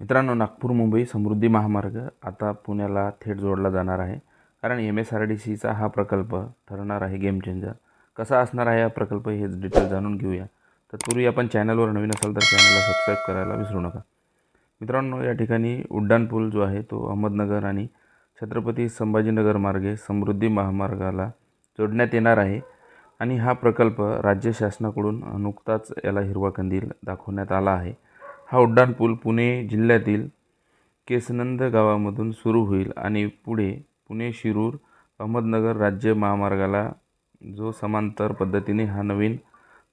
मित्रांनो नागपूर मुंबई समृद्धी महामार्ग आता पुण्याला थेट जोडला जाणार आहे. कारण एम एस आर डी सीचा हा प्रकल्प ठरणार आहे गेम चेंजर कसा असणार आहे हा प्रकल्प हेच डिटेल जाणून घेऊया. तत्पूर्वी आपण चॅनलवर नवीन असाल तर चॅनलला सबस्क्राईब करायला विसरू नका. मित्रांनो या ठिकाणी उड्डाणपूल जो आहे तो अहमदनगर आणि छत्रपती संभाजीनगर मार्गे समृद्धी महामार्गाला जोडण्यात येणार आहे. आणि हा प्रकल्प राज्य शासनाकडून नुकताच याला हिरवा कंदील दाखवण्यात आला आहे. हा उड्डाणपूल पुणे जिल्ह्यातील केसनंद गावामधून सुरू होईल आणि पुढे पुणे शिरूर अहमदनगर राज्य महामार्गाला जो समांतर पद्धतीने हा नवीन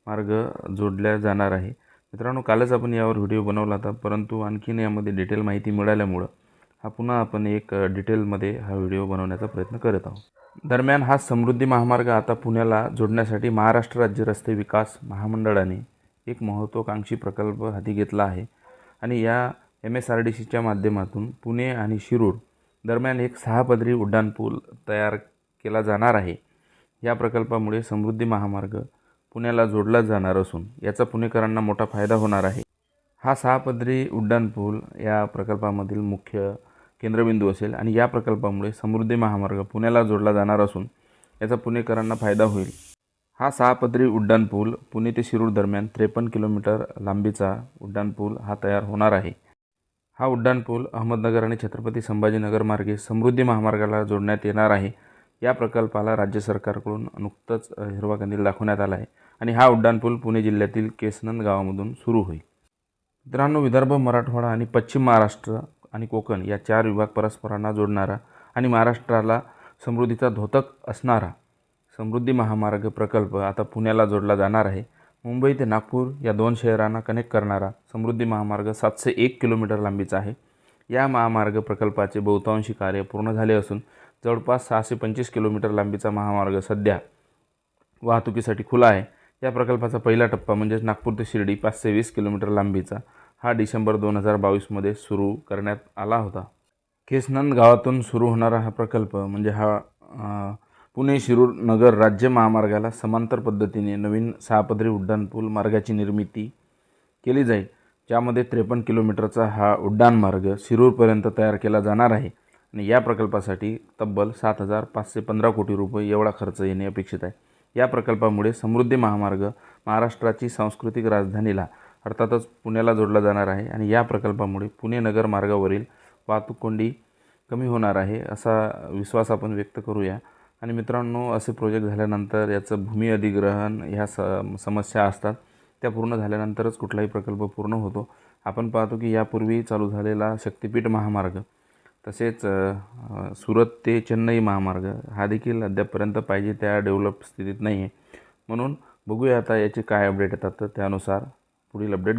मार्ग जोडल्या जाणार आहे. मित्रांनो कालच आपण यावर व्हिडिओ बनवला होता परंतु आणखीन यामध्ये डिटेल माहिती मिळाल्यामुळं हा पुन्हा आपण एक डिटेलमध्ये हा व्हिडिओ बनवण्याचा प्रयत्न करत आहोत. दरम्यान हा समृद्धी महामार्ग आता पुण्याला जोडण्यासाठी महाराष्ट्र राज्य रस्ते विकास महामंडळाने एक महत्त्वाकांक्षी प्रकल्प हाती घेतला आहे. आणि या एम एस आर डी सीच्या माध्यमातून पुणे आणि शिरूर दरम्यान एक सहा पदरी उड्डाणपूल तयार केला जाणार आहे. या प्रकल्पामुळे समृद्धी महामार्ग पुण्याला जोडला जाणार असून याचा पुणेकरांना मोठा फायदा होणार आहे. हा सहा पदरी उड्डाणपूल या प्रकल्पामधील मुख्य केंद्रबिंदू असेल आणि या प्रकल्पामुळे समृद्धी महामार्ग पुण्याला जोडला जाणार असून याचा पुणेकरांना फायदा होईल. हा सहा पदरी पुणे ते शिरूर दरम्यान त्रेपन्न किलोमीटर लांबीचा उड्डाणपूल हा तयार होणार आहे. हा उड्डाणपूल अहमदनगर आणि छत्रपती संभाजीनगर मार्गे समृद्धी महामार्गाला जोडण्यात येणार आहे. या प्रकल्पाला राज्य सरकारकडून नुकतंच हिरवा कंदील दाखवण्यात आला आहे आणि हा उड्डाणपूल पुणे जिल्ह्यातील केसनंद गावामधून सुरू होईल. मित्रांनो विदर्भ मराठवाडा आणि पश्चिम महाराष्ट्र आणि कोकण या चार विभाग परस्परांना जोडणारा आणि महाराष्ट्राला समृद्धीचा धोतक असणारा समृद्धी महामार्ग प्रकल्प आता पुण्याला जोडला जाणार आहे. मुंबई ते नागपूर या दोन शहरांना कनेक्ट करणारा समृद्धी महामार्ग सातशे एक किलोमीटर लांबीचा आहे. या महामार्ग प्रकल्पाचे बहुतांशी कार्य पूर्ण झाले असून जवळपास सहाशे पंचवीस किलोमीटर लांबीचा महामार्ग सध्या वाहतुकीसाठी खुला आहे. या प्रकल्पाचा पहिला टप्पा म्हणजेच नागपूर ते शिर्डी पाचशे वीस किलोमीटर लांबीचा हा डिसेंबर दोन हजार बावीसमध्ये सुरू करण्यात आला होता. केसनंद गावातून सुरू होणारा हा प्रकल्प म्हणजे हा पुणे शिरूर नगर राज्य महामार्गाला समांतर पद्धतीने नवीन सहापदरी उड्डाणपूल मार्गाची निर्मिती केली जाईल ज्यामध्ये त्रेपन्न किलोमीटरचा हा उड्डाण मार्ग शिरूरपर्यंत तयार केला जाणार आहे आणि या प्रकल्पासाठी तब्बल सात हजार पाचशे पंधरा कोटी रुपये एवढा खर्च येणे अपेक्षित आहे. या प्रकल्पामुळे समृद्धी महामार्ग महाराष्ट्राची सांस्कृतिक राजधानीला अर्थातच पुण्याला जोडला जाणार आहे आणि या प्रकल्पामुळे पुणे नगर मार्गावरील वाहतूक कोंडी कमी होणार आहे असा विश्वास आपण व्यक्त करूया. आणि मित्रांनो असे प्रोजेक्ट झाल्यानंतर याचं भूमी अधिग्रहण ह्या स समस्या असतात. त्या पूर्ण झाल्यानंतरच कुठलाही प्रकल्प पूर्ण होतो. आपण पाहतो की यापूर्वी चालू झालेला शक्तिपीठ महामार्ग तसेच सुरत ते चेन्नई महामार्ग हा देखील अद्यापपर्यंत पाहिजे त्या डेव्हलप स्थितीत नाही आहे म्हणून बघूया आता याचे काय अपडेट येतात तर त्यानुसार पुढील अपडेट